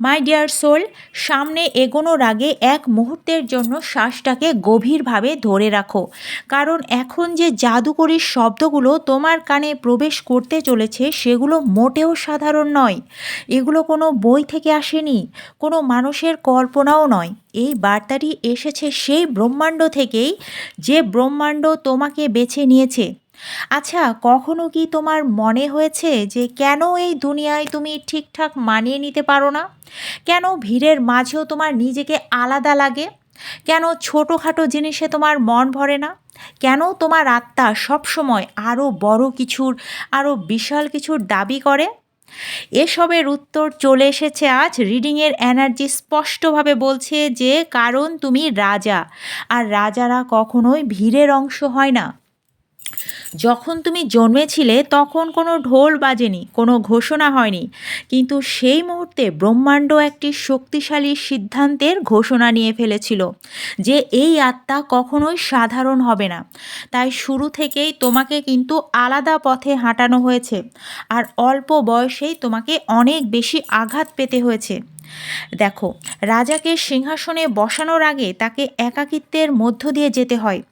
মাই dear soul সামনে এগোনোর আগে এক মুহূর্তের জন্য শ্বাসটাকে গভীরভাবে ধরে রাখো। কারণ এখন যে জাদুকরীর শব্দগুলো তোমার কানে প্রবেশ করতে চলেছে, সেগুলো মোটেও সাধারণ নয়। এগুলো কোনো বই থেকে আসেনি, কোনো মানুষের কল্পনাও নয়। এই বার্তাটি এসেছে সেই ব্রহ্মাণ্ড থেকেই, যে ব্রহ্মাণ্ড তোমাকে বেছে নিয়েছে। আচ্ছা কখনো কি তোমার মনে হয়েছে যে কেন এই দুনিয়ায় তুমি ঠিকঠাক মানিয়ে নিতে পারো না? কেন ভিড়ের মাঝেও তোমার নিজেকে আলাদা লাগে? কেন ছোটোখাটো জিনিসে তোমার মন ভরে না? কেন তোমার আত্মা সবসময় আরও বড় কিছুর আরও বিশাল কিছুর দাবি করে? এসবের উত্তর চলে এসেছে আজ রিডিংয়ের এনার্জি স্পষ্টভাবে বলছে যে কারণ তুমি রাজা, আর রাজারা কখনোই ভিড়ের অংশ হয় না। যখন তুমি জন্মেছিলে, তখন কোনো ঢোল বাজেনি, কোনো ঘোষণা হয়নি। কিন্তু সেই মুহূর্তে ব্রহ্মাণ্ড একটি শক্তিশালী সিদ্ধান্তের ঘোষণা নিয়ে ফেলেছিল যে এই আত্মা কখনোই সাধারণ হবে না। তাই শুরু থেকেই তোমাকে কিন্তু আলাদা পথে হাঁটানো হয়েছে, আর অল্প বয়সেই তোমাকে অনেক বেশি আঘাত পেতে হয়েছে। দেখো, রাজাকে সিংহাসনে বসানোর আগে তাকে একাকিত্বের মধ্য দিয়ে যেতে হয়।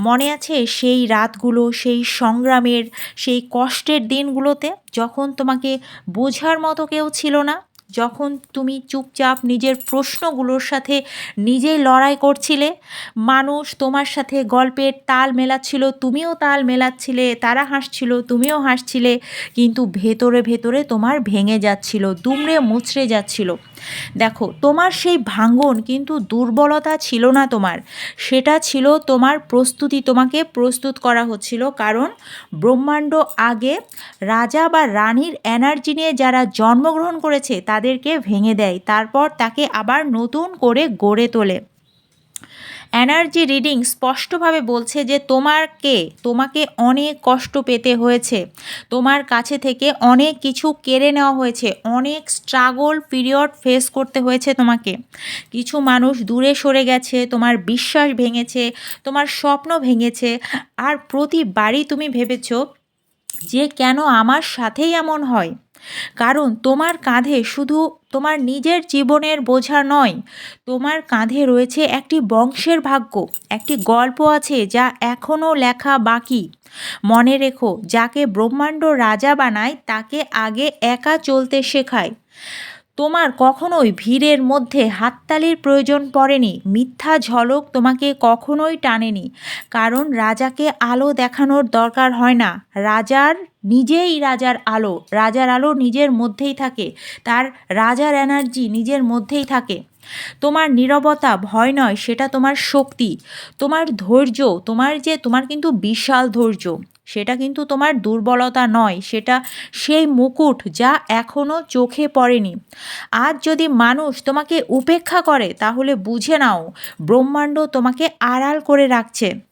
মনে আছে সেই রাতগুলো, সেই সংগ্রামের, সেই কষ্টের দিনগুলোতে যখন তোমাকে বোঝার মতো কেউ ছিল না, যখন তুমি চুপচাপ নিজের প্রশ্নগুলোর সাথে নিজেই লড়াই করছিলে, মানুষ তোমার সাথে গল্পের তাল মেলাচ্ছিল, তুমিও তাল মেলাচ্ছিলে, তারা হাসছিল, তুমিও হাসছিলে, কিন্তু ভেতরে ভেতরে তোমার ভেঙে যাচ্ছিল, দুমড়ে মুচড়ে যাচ্ছিল। দেখো, তোমার সেই ভাঙ্গন কিন্তু দুর্বলতা ছিল না তোমার। সেটা ছিল তোমার প্রস্তুতি, তোমাকে প্রস্তুত করা হচ্ছিল। কারণ ব্রহ্মাণ্ড আগে রাজা বা রানীর এনার্জি নিয়ে যারা জন্মগ্রহণ করেছে, তাদেরকে ভেঙে দেয়। তারপর তাকে আবার নতুন করে গড়ে তোলে। এনার্জি রিডিং স্পষ্টভাবে বলছে যে তোমার কে তোমাকে অনেক কষ্ট পেতে হয়েছে। তোমার কাছে থেকে অনেক কিছু কেড়ে নেওয়া হয়েছে। অনেক স্ট্রাগল পিরিয়ড ফেস করতে হয়েছে তোমাকে। কিছু মানুষ দূরে সরে গেছে, তোমার বিশ্বাস ভেঙেছে, তোমার স্বপ্ন ভেঙেছে। আর প্রতিবারই তুমি ভেবেছো যে কেন আমার সাথেই এমন হয়? কারণ তোমার কাঁধে শুধু তোমার নিজের জীবনের বোঝা নয়, তোমার কাঁধে রয়েছে একটি বংশের ভাগ্য, একটি গল্প আছে যা এখনও লেখা বাকি। মনে রেখো, যাকে ব্রহ্মাণ্ড রাজা বানায় তাকে আগে একা চলতে শেখায়। তোমার কখনোই ভিড়ের মধ্যে হাততালির প্রয়োজন পড়েনি, মিথ্যা ঝলক তোমাকে কখনোই টানেনি। কারণ রাজাকে আলো দেখানোর দরকার হয় না। রাজার নিজেই রাজার আলো রাজার আলো নিজের মধ্যেই থাকে। তার রাজার এনার্জি নিজের মধ্যেই থাকে। তোমার নিরবতা, ভয় নয়, সেটা তোমার শক্তি। তোমার ধৈর্য, তোমার যে, তোমার কিন্তু বিশাল ধৈর্য। সেটা কিন্তু তোমার দুর্বলতা নয়, সেটা সেই মুকুট যা এখনও চোখে পড়েনি। আজ যদি মানুষ তোমাকে উপেক্ষা করে, তাহলে বুঝে নাও, ব্রহ্মাণ্ড তোমাকে আড়াল করে রাখছে।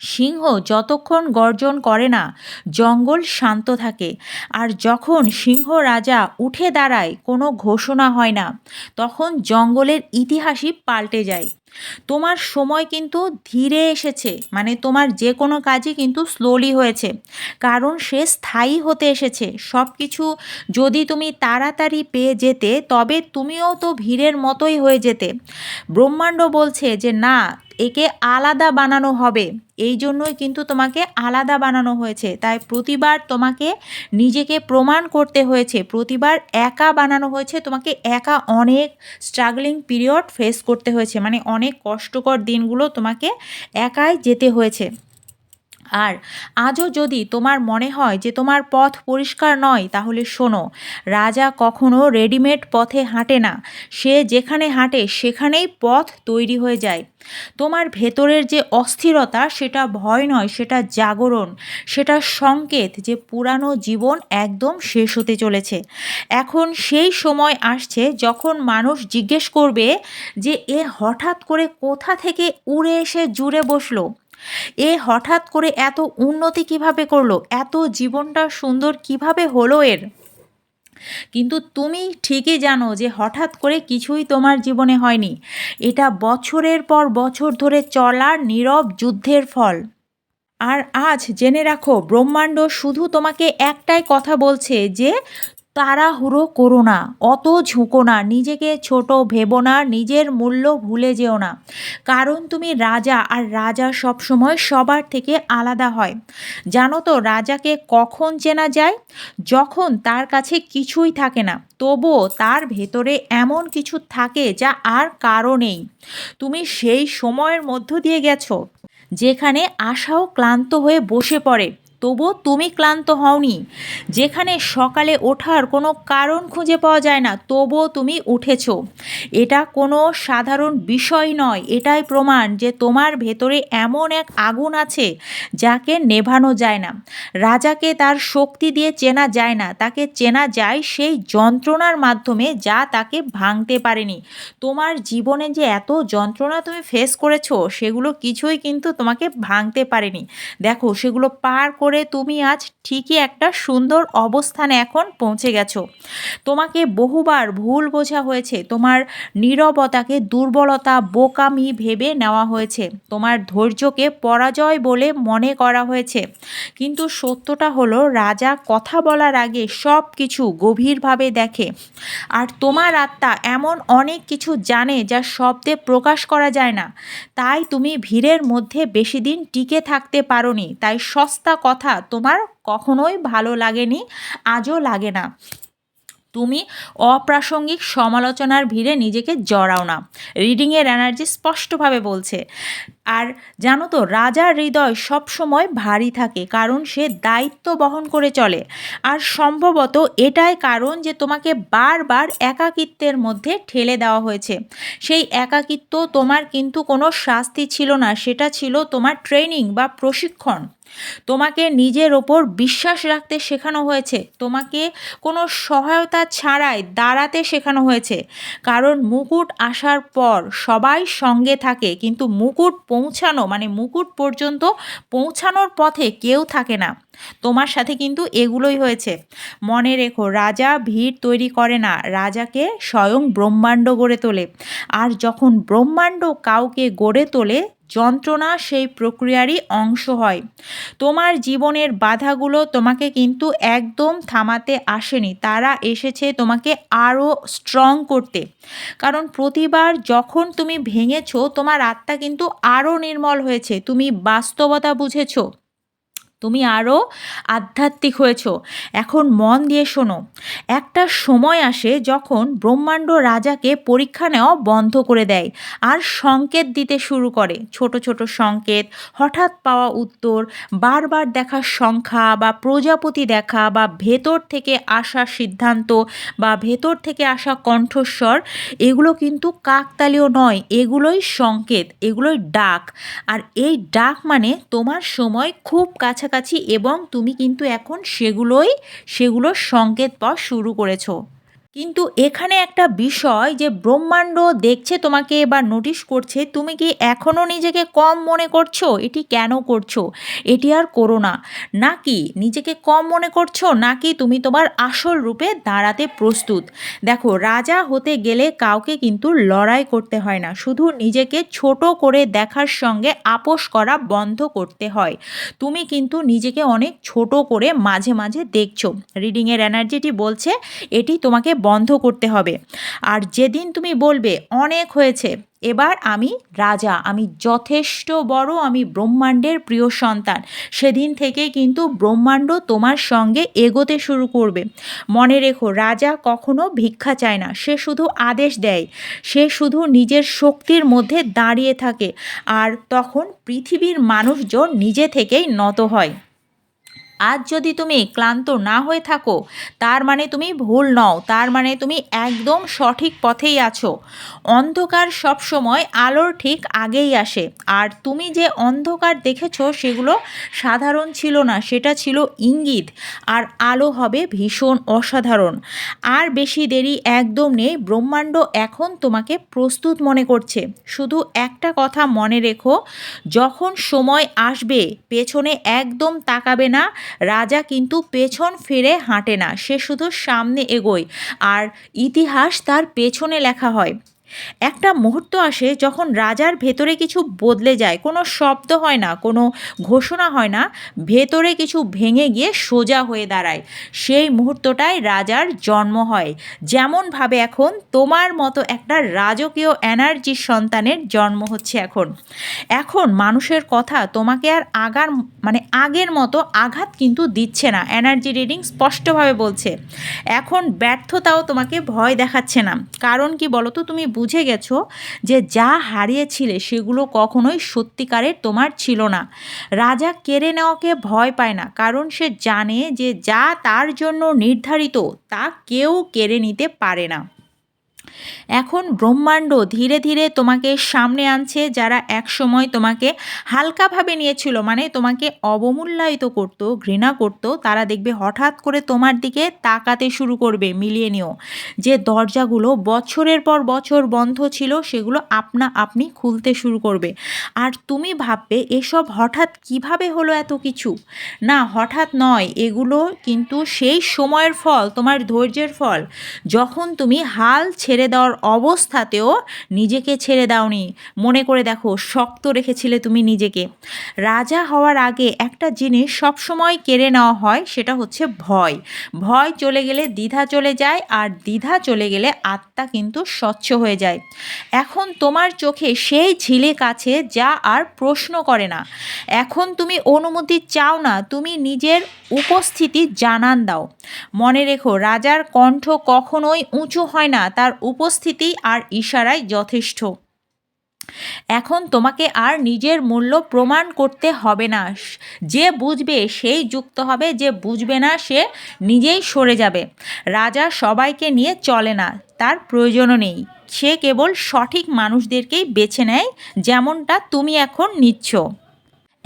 সিংহ যতক্ষণ গর্জন করে না, জঙ্গল শান্ত থাকে। আর যখন সিংহ রাজা উঠে দাঁড়ায়, কোনো ঘোষণা হয় না, তখন জঙ্গলের ইতিহাসই পাল্টে যায়। তোমার সময় কিন্তু ধীরে এসেছে মানে তোমার যে কোনো কাজই কিন্তু স্লোলি হয়েছে। কারণ সে স্থায়ী হতে এসেছে। সব কিছু যদি তুমি তাড়াতাড়ি পেয়ে যেতে, তবে তুমিও তো ভিড়ের মতোই হয়ে যেতে। ব্রহ্মাণ্ড বলছে যে, না একে আলাদা বানানো হবে। এই জন্যই কিন্তু তোমাকে আলাদা বানানো হয়েছে। তাই প্রতিবার তোমাকে নিজেকে প্রমাণ করতে হয়েছে। প্রতিবার একা বানানো হয়েছে। তোমাকে একা অনেক স্ট্রাগলিং পিরিয়ড ফেস করতে হয়েছে। মানে অনেক কষ্টকর দিনগুলো তোমাকে একাই যেতে হয়েছে। আর আজও যদি তোমার মনে হয় যে তোমার পথ পরিষ্কার নয়, তাহলে শোনো, রাজা কখনো রেডিমেড পথে হাঁটে না। সে যেখানে হাঁটে, সেখানেই পথ তৈরি হয়ে যায়। তোমার ভেতরের যে অস্থিরতা, সেটা ভয় নয়, সেটা জাগরণ, সেটা সংকেত যে পুরানো জীবন একদম শেষ হতে চলেছে। এখন সেই সময় আসছে যখন মানুষ জিজ্ঞেস করবে যে, এ হঠাৎ করে কোথা থেকে উড়ে এসে জুড়ে বসল? এ হঠাৎ করে এত উন্নতি কীভাবে করল? এত জীবনটা সুন্দর কীভাবে হলো এর? কিন্তু তুমি ঠিকই জানো যে হঠাৎ করে কিছুই তোমার জীবনে হয়নি। এটা বছরের পর বছর ধরে চলার নীরব যুদ্ধের ফল। আর আজ জেনে রাখো, ব্রহ্মাণ্ড শুধু তোমাকে একটাই কথা বলছে যে তাড়াহুড়ো করো না, অত ঝুঁকো না, নিজেকে ছোট ভেবো না, নিজের মূল্য ভুলে যেও না। কারণ তুমি রাজা আর রাজা সবসময় সবার থেকে আলাদা হয়। জানো তো রাজাকে কখন চেনা যায়? যখন তার কাছে কিছুই থাকে না, তবুও তার ভেতরে এমন কিছু থাকে যা আর কারও নেই। তুমি সেই সময়ের মধ্য দিয়ে গেছো, যেখানে আশাও ক্লান্ত হয়ে বসে পড়ে। তবুও তুমি ক্লান্ত হওনি। যেখানে সকালে ওঠার কোনো কারণ খুঁজে পাওয়া যায় না, তবুও তুমি উঠেছ। এটা কোনো সাধারণ বিষয় নয়, এটাই প্রমাণ যে তোমার ভেতরে এমন এক আগুন আছে যাকে নেভানো যায় না। রাজাকে তার শক্তি দিয়ে চেনা যায় না, তাকে চেনা যায় সেই যন্ত্রণার মাধ্যমে যা তাকে ভাঙতে পারেনি। তোমার জীবনে যে এত যন্ত্রণা তুমি ফেস করেছ, সেগুলো কিছুই কিন্তু তোমাকে ভাঙতে পারেনি। দেখো, সেগুলো পার করে তুমি আজ ঠিকই একটা সুন্দর অবস্থানে এখন পৌঁছে গেছো। তোমাকে বহুবার ভুল বোঝা হয়েছে। তোমার নীরবতাকে দুর্বলতা, বোকামি ভেবে নেওয়া হয়েছে। তোমার ধৈর্যকে পরাজয় বলে মনে করা হয়েছে। কিন্তু সত্যটা হলো, রাজা কথা বলার আগে সব কিছু গভীরভাবে দেখে। আর তোমার আত্মা এমন অনেক কিছু জানে যা শব্দে প্রকাশ করা যায় না। তাই তুমি ভিড়ের মধ্যে বেশি দিন টিকে থাকতে পারোনি। তাই সস্তা কথা তোমার কখনোই ভালো লাগেনি, আজও লাগে না। তুমি অপ্রাসঙ্গিক সমালোচনার ভিড়ে নিজেকে জড়াও না। রিডিংয়ের এনার্জি স্পষ্টভাবে বলছে। আর জানো তো, রাজার হৃদয় সবসময় ভারী থাকে, কারণ সে দায়িত্ব বহন করে চলে। আর সম্ভবত এটাই কারণ যে তোমাকে বারবার একাকিত্বের মধ্যে ঠেলে দেওয়া হয়েছে। সেই একাকিত্ব তোমার কিন্তু কোনো শাস্তি ছিল না, সেটা ছিল তোমার ট্রেনিং বা প্রশিক্ষণ। তোমাকে নিজের ওপর বিশ্বাস রাখতে শেখানো হয়েছে। তোমাকে কোনো সহায়তা ছাড়াই দাঁড়াতে শেখানো হয়েছে। কারণ মুকুট আসার পর সবাই সঙ্গে থাকে, কিন্তু মুকুট পৌঁছানো মানে মুকুট পর্যন্ত পৌঁছানোর পথে কেউ থাকে না। তোমার সাথে কিন্তু এগুলোই হয়েছে। মনে রেখো, রাজা ভিড় তৈরি করে না, রাজাকে স্বয়ং ব্রহ্মাণ্ড গড়ে তোলে। আর যখন ব্রহ্মাণ্ড কাউকে গড়ে তোলে যন্ত্রণা সেই প্রক্রিয়ারই অংশ হয়। তোমার জীবনের বাধাগুলো তোমাকে কিন্তু একদম থামাতে আসেনি। তারা এসেছে তোমাকে আরও স্ট্রং করতে। কারণ প্রতিবার যখন তুমি ভেঙেছো, তোমার আত্মা কিন্তু আরও নির্মল হয়েছে। তুমি বাস্তবতা বুঝেছ। তুমি আরও আধ্যাত্মিক হয়েছ। এখন মন দিয়ে শোনো। একটা সময় আসে যখন ব্রহ্মাণ্ড রাজাকে পরীক্ষা নেওয়া বন্ধ করে দেয় আর সংকেত দিতে শুরু করে। ছোট ছোট সংকেত, হঠাৎ পাওয়া উত্তর, বারবার দেখা সংখ্যা বা প্রজাপতি দেখা বা ভেতর থেকে আসা সিদ্ধান্ত বা ভেতর থেকে আসা কণ্ঠস্বর, এগুলো কিন্তু কাকতালীয় নয়, এগুলোই সংকেত, এগুলোই ডাক। আর এই ডাক মানে তোমার সময় খুব কাছে কাছাকাছি এবং তুমি কিন্তু এখন সেগুলোই সেগুলোর সংকেত পাওয়া শুরু করেছ। কিন্তু এখানে একটা বিষয় যে ব্রহ্মাণ্ড দেখছে তোমাকে বা নোটিশ করছে, তুমি কি এখনও নিজেকে কম মনে করছ? এটি কেন করছ? এটি আর করো না। নাকি নিজেকে কম মনে করছ? নাকি তুমি তোমার আসল রূপে দাঁড়াতে প্রস্তুত? দেখো, রাজা হতে গেলে কাউকে কিন্তু লড়াই করতে হয় না। শুধু নিজেকে ছোট করে দেখার সঙ্গে আপোষ করা বন্ধ করতে হয়। তুমি কিন্তু নিজেকে অনেক ছোট করে মাঝে মাঝে দেখছ। রিডিংয়ের এনার্জিটি বলছে, এটি তোমাকে বন্ধ করতে হবে। আর যেদিন তুমি বলবে, অনেক হয়েছে, এবার আমি রাজা, আমি যথেষ্ট বড়, আমি ব্রহ্মাণ্ডের প্রিয় সন্তান। সেদিন থেকে কিন্তু ব্রহ্মাণ্ড তোমার সঙ্গে এগোতে শুরু করবে। মনে রেখো, রাজা কখনো ভিক্ষা চায় না, সে শুধু আদেশ দেয়। সে শুধু নিজের শক্তির মধ্যে দাঁড়িয়ে থাকে। আর তখন পৃথিবীর মানুষজন নিজে থেকেই নত হয়। আজ যদি তুমি ক্লান্ত না হয়ে থাকো, তার মানে তুমি ভুল নও, তার মানে তুমি একদম সঠিক পথেই আছো। অন্ধকার সবসময় আলোর ঠিক আগেই আসে, আর তুমি যে অন্ধকার দেখেছ সেগুলো সাধারণ ছিল না, সেটা ছিল ইঙ্গিত, আর আলো হবে ভীষণ অসাধারণ। আর বেশি দেরি একদম নেই, ব্রহ্মাণ্ড এখন তোমাকে প্রস্তুত মনে করছে। শুধু একটা কথা মনে রেখো, যখন সময় আসবে, পেছনে একদম তাকাবে না রাজা কিন্তু পেছন ফিরে হাঁটে না, সে শুধু সামনে এগোয়। আর ইতিহাস তার পেছনে লেখা হয়। একটা মুহূর্ত আসে যখন রাজার ভেতরে কিছু বদলে যায়। কোনো শব্দ হয় না, কোনো ঘোষণা হয় না। ভেতরে কিছু ভেঙে গিয়ে সোজা হয়ে দাঁড়ায়। সেই মুহূর্তটায় রাজার জন্ম হয়। যেমনভাবে এখন তোমার মতো একটা রাজকীয় এনার্জির সন্তানের জন্ম হচ্ছে এখন। এখন মানুষের কথা তোমাকে আর আগার মানে আগের মতো আঘাত কিন্তু দিচ্ছে না। এনার্জি রিডিং স্পষ্টভাবে বলছে। এখন ব্যর্থতাও তোমাকে ভয় দেখাচ্ছে না। কারণ কি বলো তো তুমি বুঝে গেছো যে যা হারিয়েছিলে সেগুলো কখনোই সত্যিকারের তোমার ছিল না। রাজা কেড়ে নেওয়াকে ভয় পায় না, কারণ সে জানে যে যা তার জন্য নির্ধারিত তা কেউ কেড়ে নিতে পারে না। এখন ব্রহ্মাণ্ড ধীরে ধীরে তোমাকে সামনে আনছে, যারা একসময় তোমাকে হালকাভাবে নিয়েছিল মানে তোমাকে অবমূল্যায়িত করতো, ঘৃণা করতো, তারা দেখবে হঠাৎ করে তোমার দিকে তাকাতে শুরু করবে, মিলিয়ে নিও। যে দরজাগুলো বছরের পর বছর বন্ধ ছিল, সেগুলো আপনা আপনি খুলতে শুরু করবে। আর তুমি ভাববে, এসব হঠাৎ কীভাবে হলো এত কিছু? না, হঠাৎ নয়, এগুলো কিন্তু সেই সময়ের ফল, তোমার ধৈর্যের ফল। যখন তুমি হাল ছেড়ে দেওয়ার অবস্থাতেও নিজেকে ছেড়ে দাওনি। মনে করে দেখো, শক্ত রেখেছিলে তুমি নিজেকে। রাজা হওয়ার আগে একটা জিনিস সবসময় কেড়ে নেওয়া হয়, সেটা হচ্ছে ভয়। ভয় চলে গেলে দ্বিধা চলে যায়, আর দ্বিধা চলে গেলে আত্মা কিন্তু স্বচ্ছ হয়ে যায়। এখন তোমার চোখে সেই ঝিলে কাছে যা আর প্রশ্ন করে না। এখন তুমি অনুমতি চাও না, তুমি নিজের উপস্থিতি জানান দাও। মনে রেখো, রাজার কণ্ঠ কখনোই উঁচু হয় না, তার উপস্থিতি আর ইশারাই যথেষ্ট। এখন তোমাকে আর নিজের মূল্য প্রমাণ করতে হবে না। যে বুঝবে সেই যুক্ত হবে, যে বুঝবে না সে নিজেই সরে যাবে। রাজা সবাইকে নিয়ে চলে না, তার প্রয়োজনও নেই। সে কেবল সঠিক মানুষদেরকেই বেছে নেয়, যেমনটা তুমি এখন নিচ্ছ।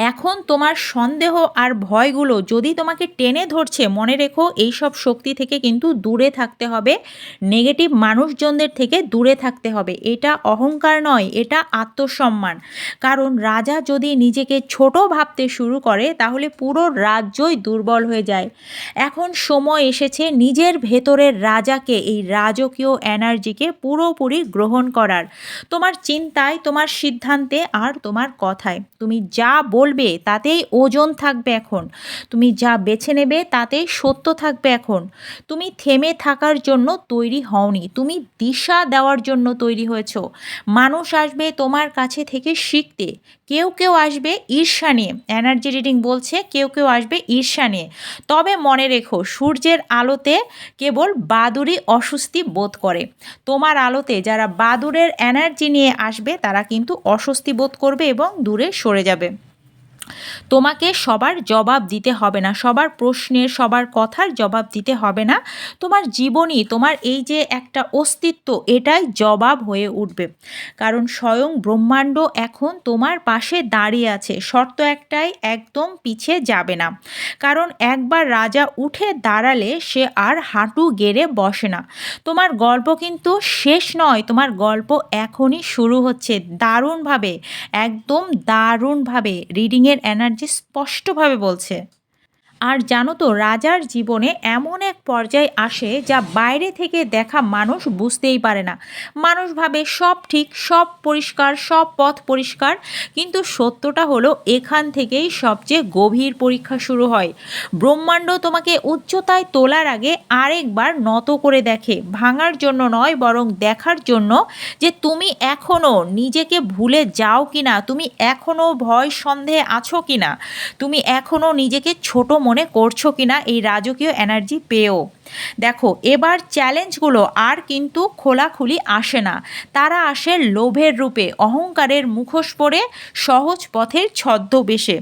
এখন তোমার সন্দেহ আর ভয়গুলো যদি তোমাকে টেনে ধরছে, মনে রেখো এইসব শক্তি থেকে কিন্তু দূরে থাকতে হবে। নেগেটিভ মানুষজনদের থেকে দূরে থাকতে হবে। এটা অহংকার নয়, এটা আত্মসম্মান। কারণ রাজা যদি নিজেকে ছোট ভাবতে শুরু করে, তাহলে পুরো রাজ্যই দুর্বল হয়ে যায়। এখন সময় এসেছে নিজের ভেতরের রাজাকে, এই রাজকীয় এনার্জিকে পুরোপুরি গ্রহণ করার। তোমার চিন্তায়, তোমার সিদ্ধান্তে আর তোমার কথায়। তুমি যা বল বলবে তাতেই ওজন থাকবে এখন। তুমি যা বেছে নেবে, তাতেই সত্য থাকবে এখন। তুমি থেমে থাকার জন্য তৈরি হওনি। তুমি দিশা দেওয়ার জন্য তৈরি হয়েছ। মানুষ আসবে তোমার কাছে থেকে শিখতে। কেউ কেউ আসবে ঈর্ষা নিয়ে। এনার্জি রিডিং বলছে, কেউ কেউ আসবে ঈর্ষা নিয়ে। তবে মনে রেখো, সূর্যের আলোতে কেবল বাদুরই অস্বস্তি বোধ করে। তোমার আলোতে যারা বাদুরের এনার্জি নিয়ে আসবে, তারা কিন্তু অস্বস্তি বোধ করবে এবং দূরে সরে যাবে। তোমাকে সবার জবাব দিতে হবে না, সবার প্রশ্নের, সবার কথার জবাব দিতে হবে না। তোমার জীবনই তোমার এই যে একটা অস্তিত্ব, এটাই জবাব হয়ে উঠবে। কারণ স্বয়ং ব্রহ্মাণ্ড এখন তোমার পাশে দাঁড়িয়ে আছে, শর্ত একটাই, একদম পিছিয়ে যাবে না। কারণ একবার রাজা উঠে দাঁড়ালে সে আর হাঁটু গেড়ে বসে না। তোমার গল্প কিন্তু শেষ নয়, তোমার গল্প এখনই শুরু হচ্ছে, দারুণভাবে, একদম দারুণভাবে। রিডিংয়ের এনার্জি স্পষ্টভাবে বলছে। আর জানো তো, রাজার জীবনে এমন এক পর্যায় আসে যা বাইরে থেকে দেখা মানুষ বুঝতেই পারে না। মানুষ ভাবে সব ঠিক, সব পরিষ্কার, সব পথ পরিষ্কার, কিন্তু সত্যটা হলো এখান থেকেই সবচেয়ে গভীর পরীক্ষা শুরু হয়। ব্রহ্মাণ্ড তোমাকে উচ্চতায় তোলার আগে আরেকবার নত করে দেখে, ভাঙার জন্য নয়, বরং দেখার জন্য যে তুমি এখনও নিজেকে ভুলে যাও কি না তুমি এখনও ভয় সন্দেহে আছো কি না তুমি এখনও নিজেকে ছোট মনে করছ কি না এই রাজকীয় এনার্জি পেয়েও। দেখো, এবার চ্যালেঞ্জগুলো আর কিন্তু খোলাখুলি আসে না। তারা আসে লোভের রূপে, অহংকারের মুখোশ পরে, সহজ পথের ছদ্মবেশে।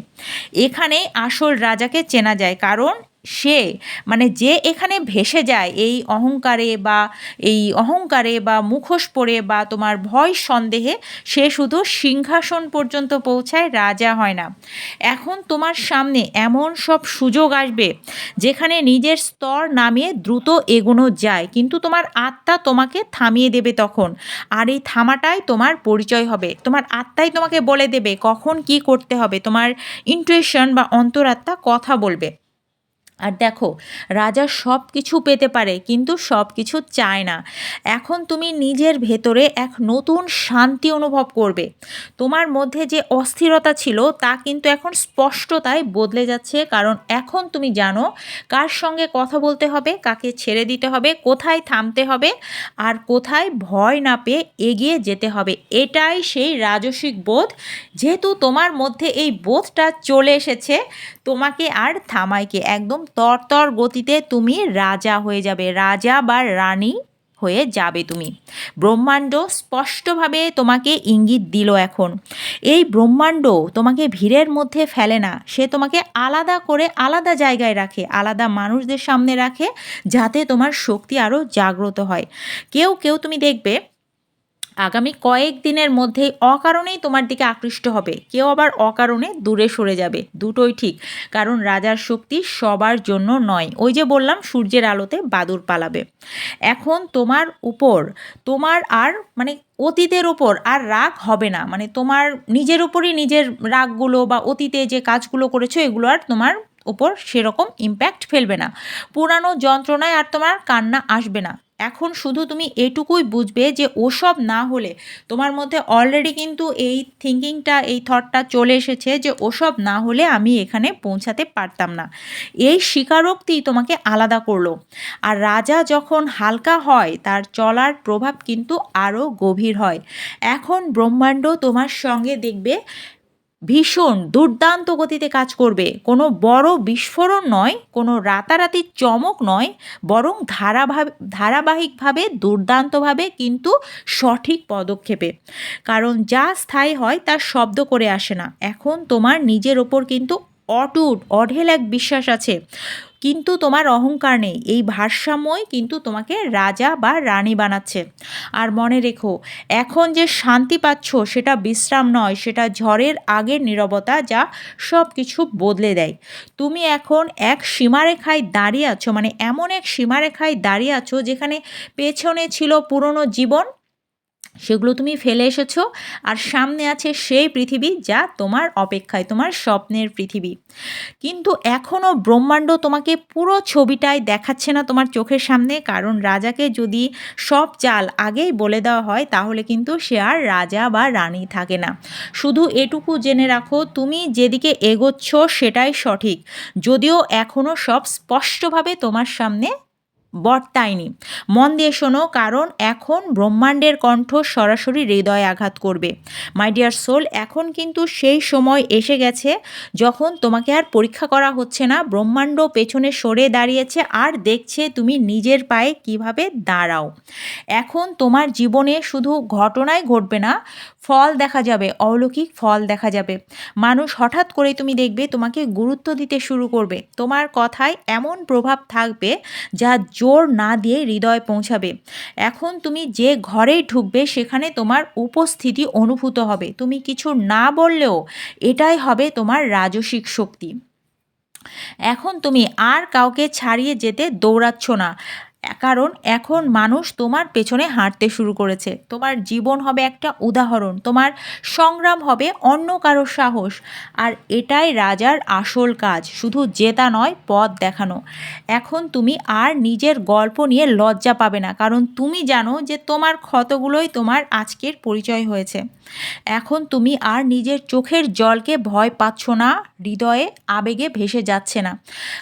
এখানে আসল রাজাকে চেনা যায়, কারণ সে মানে যে এখানে ভেসে যায়, এই অহংকারে বা এই অহংকারে বা মুখোশ পরে বা তোমার ভয় সন্দেহে, সে শুধু সিংহাসন পর্যন্ত পৌঁছায়, রাজা হয় না। এখন তোমার সামনে এমন সব সুযোগ আসবে, যেখানে নিজের স্তর নামিয়ে দ্রুত এগোনো যায়, কিন্তু তোমার আত্মা তোমাকে থামিয়ে দেবে তখন। আর এই থামাটাই তোমার পরিচয় হবে। তোমার আত্মাই তোমাকে বলে দেবে কখন কি করতে হবে। তোমার ইন্টুয়েশন বা অন্তরাত্মা কথা বলবে। আর দেখো, রাজা সব কিছু পেতে পারে, কিন্তু সব কিছু চায় না। এখন তুমি নিজের ভেতরে এক নতুন শান্তি অনুভব করবে। তোমার মধ্যে যে অস্থিরতা ছিল, তা কিন্তু এখন স্পষ্টতায় বদলে যাচ্ছে, কারণ এখন তুমি জানো কার সঙ্গে কথা বলতে হবে, কাকে ছেড়ে দিতে হবে, কোথায় থামতে হবে, আর কোথায় ভয় না পেয়ে এগিয়ে যেতে হবে। এটাই সেই রাজসিক বোধ। যেহেতু তোমার মধ্যে এই বোধটা চলে এসেছে, তোমাকে আর থামাইকে একদম তরতর গতিতে তুমি রাজা হয়ে যাবে। রাজা বা রানী হয়ে যাবে তুমি। ব্রহ্মাণ্ড স্পষ্টভাবে তোমাকে ইঙ্গিত দিল এখন। এই ব্রহ্মাণ্ড তোমাকে ভিড়ের মধ্যে ফেলে না। সে তোমাকে আলাদা করে আলাদা জায়গায় রাখে, আলাদা মানুষদের সামনে রাখে, যাতে তোমার শক্তি আরও জাগ্রত হয়। কেউ কেউ তুমি দেখবে আগামী কয়েক দিনের মধ্যেই অকারণেই তোমার দিকে আকৃষ্ট হবে। কেউ আবার অকারণে দূরে সরে যাবে। দুটোই ঠিক, কারণ রাজার শক্তি সবার জন্য নয়। ওই যে বললাম, সূর্যের আলোতে বাদুর পালাবে। এখন তোমার উপর, তোমার আর মানে অতীতের ওপর আর রাগ হবে না। মানে তোমার নিজের উপরই নিজের রাগগুলো বা অতীতে যে কাজগুলো করেছ, এগুলো আর তোমার ওপর সেরকম ইম্প্যাক্ট ফেলবে না। পুরানো যন্ত্রণায় আর তোমার কান্না আসবে না। এখন শুধু তুমি এটুকুই বুঝবে যে ওসব না হলে তোমার মধ্যে অলরেডি কিন্তু এই থিঙ্কিংটা এই থটটা চলে এসেছে যে ওসব না হলে আমি এখানে পৌঁছাতে পারতাম না। এই স্বীকারোক্তি তোমাকে আলাদা করল। আর রাজা যখন হালকা হয়, তার চলার প্রভাব কিন্তু আরও গভীর হয়। এখন ব্রহ্মাণ্ড তোমার সঙ্গে দেখবে ভীষণ দুর্দান্ত গতিতে কাজ করবে। কোনো বড় বিস্ফোরণ নয়, কোনো রাতারাতি চমক নয়, বরং ধারাভাব, ধারাবাহিকভাবে, দুর্দান্তভাবে কিন্তু সঠিক পদক্ষেপে। কারণ যা স্থায়ী হয় তা শব্দ করে আসে না। এখন তোমার নিজের ওপর কিন্তু অটুট, অঢেল এক বিশ্বাস আছে। কিন্তু তোমার অহংকার নেই। এই ভারসাম্যই কিন্তু তোমাকে রাজা বা রানী বানাচ্ছে। আর মনে রেখো, এখন যে শান্তি পাচ্ছ সেটা বিশ্রাম নয়, সেটা ঝড়ের আগের নিরবতা যা সব কিছু বদলে দেয়। তুমি এখন এক সীমারেখায় দাঁড়িয়ে আছো মানে এমন এক সীমারেখায় দাঁড়িয়ে আছো যেখানে পেছনে ছিল পুরনো জীবন সেগুলো তুমি ফেলে এসেছ। আর সামনে আছে সেই পৃথিবী যা তোমার অপেক্ষায়, তোমার স্বপ্নের পৃথিবী। কিন্তু এখনও ব্রহ্মাণ্ড তোমাকে পুরো ছবিটাই দেখাচ্ছে না তোমার চোখের সামনে। কারণ রাজাকে যদি সব চাল আগেই বলে দেওয়া হয়, তাহলে কিন্তু সে আর রাজা বা রানী থাকে না। শুধু এটুকু জেনে রাখো, তুমি যেদিকে এগোচ্ছ সেটাই সঠিক। যদিও এখনও সব স্পষ্টভাবে তোমার সামনে বর্তায়নি। মন দিয়ে শোনো, কারণ এখন ব্রহ্মাণ্ডের কণ্ঠ সরাসরি হৃদয়ে আঘাত করবে। মাই ডিয়ার সোল এখন কিন্তু সেই সময় এসে গেছে যখন তোমাকে আর পরীক্ষা করা হচ্ছে না। ব্রহ্মাণ্ড পেছনে সরে দাঁড়িয়েছে আর দেখছে তুমি নিজের পায়ে কীভাবে দাঁড়াও। এখন তোমার জীবনে শুধু ঘটনাই ঘটবে না, ফল দেখা যাবে, অলৌকিক ফল দেখা যাবে। মানুষ হঠাৎ করে তুমি দেখবে তোমাকে গুরুত্ব দিতে শুরু করবে। তোমার কথায় এমন প্রভাব থাকবে যা জোর না দিয়ে হৃদয় পৌঁছাবে। এখন তুমি যে ঘরেই ঢুকবে, সেখানে তোমার উপস্থিতি অনুভূত হবে। তুমি কিছু না বললেও এটাই হবে তোমার রাজসিক শক্তি। এখন তুমি আর কাউকে ছাড়িয়ে যেতে দৌড়াচ্ছ না। কারণ এখন মানুষ তোমার পেছনে হাঁটতে শুরু করেছে। তোমার জীবন হবে একটা উদাহরণ, তোমার সংগ্রাম হবে অন্য কারও সাহস। আর এটাই রাজার আসল কাজ, শুধু জেতা নয়, পথ দেখানো। এখন তুমি আর নিজের গল্প নিয়ে লজ্জা পাবে না, কারণ তুমি জানো যে তোমার ক্ষতগুলোই তোমার আজকের পরিচয় হয়েছে। এখন তুমি আর নিজের চোখের জলকে ভয় পাচ্ছ না, হৃদয়ে আবেগে ভেসে যাচ্ছে না।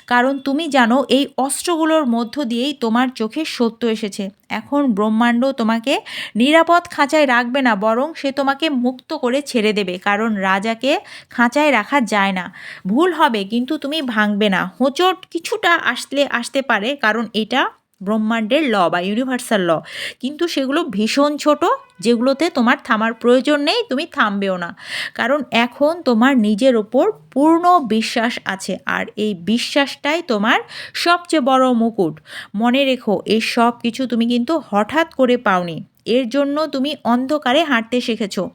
কারণ তুমি জানো এই অস্ত্রগুলোর মধ্য দিয়েই তোমার চোখে সত্য এসেছে। এখন ব্রহ্মাণ্ড তোমাকে নিরাপদ খাঁচায় রাখবে না, বরং সে তোমাকে মুক্ত করে ছেড়ে দেবে, কারণ রাজাকে খাঁচায় রাখা যায় না। ভুল হবে, কিন্তু তুমি ভাঙবে না। হোঁচট কিছুটা আসলে, আসতে পারে, কারণ এটা ব্রহ্মাণ্ডের ল বা ইউনিভার্সাল ল। কিন্তু সেগুলো ভীষণ ছোট, যেগুলোতে তোমার থামার প্রয়োজন নেই, তুমি থামবেও না। কারণ এখন তোমার নিজের ওপর পূর্ণ বিশ্বাস আছে, আর এই বিশ্বাসটাই তোমার সবচেয়ে বড় মুকুট। মনে রেখো, এই সব কিছু তুমি কিন্তু হঠাৎ করে পাওনি। এর জন্য তুমি অন্ধকারে হাঁটতে শিখেছো।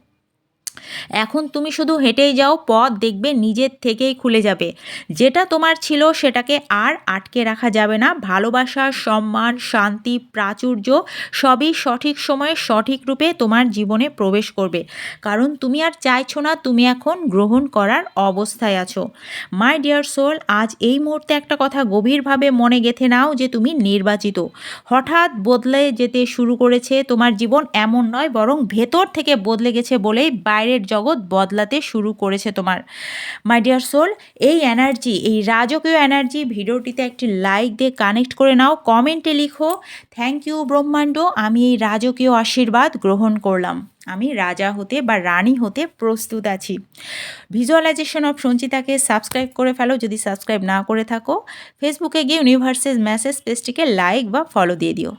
এখন তুমি শুধু হেঁটেই যাও, পথ দেখবে নিজের থেকেই খুলে যাবে। যেটা তোমার ছিল সেটাকে আর আটকে রাখা যাবে না। ভালোবাসা, সম্মান, শান্তি, প্রাচুর্য সবই সঠিক সময়ে সঠিক রূপে তোমার জীবনে প্রবেশ করবে। কারণ তুমি আর চাইছো না, তুমি এখন গ্রহণ করার অবস্থায় আছো। মাই ডিয়ার সোল আজ এই মুহূর্তে একটা কথা গভীরভাবে মনে গেঁথে নাও যে তুমি নির্বাচিত। হঠাৎ বদলে যেতে শুরু করেছে, তোমার জীবন এমন নয়, বরং ভেতর থেকে বদলে গেছে বলেই বাইরের জগৎ বদলাতে শুরু করেছে তোমার। মাই ডিয়ার সোল এই এনার্জি এই রাজকীয় এনার্জি ভিডিওটিতে একটি লাইক দিয়ে কানেক্ট করে নাও কমেন্টে লিখো থ্যাংক ইউ ব্রহ্মাণ্ড, আমি এই রাজকীয় আশীর্বাদ গ্রহণ করলাম। আমি রাজা হতে বা রানী হতে প্রস্তুত আছি। ভিজুয়ালাইজেশন অফ সঞ্চিতাকে সাবস্ক্রাইব করে ফেলো, যদি সাবস্ক্রাইব না করে থাকো ফেসবুকে গিয়ে ইউনিভার্সেস মেসেজ পেজটিকে লাইক বা ফলো দিয়ে দিও।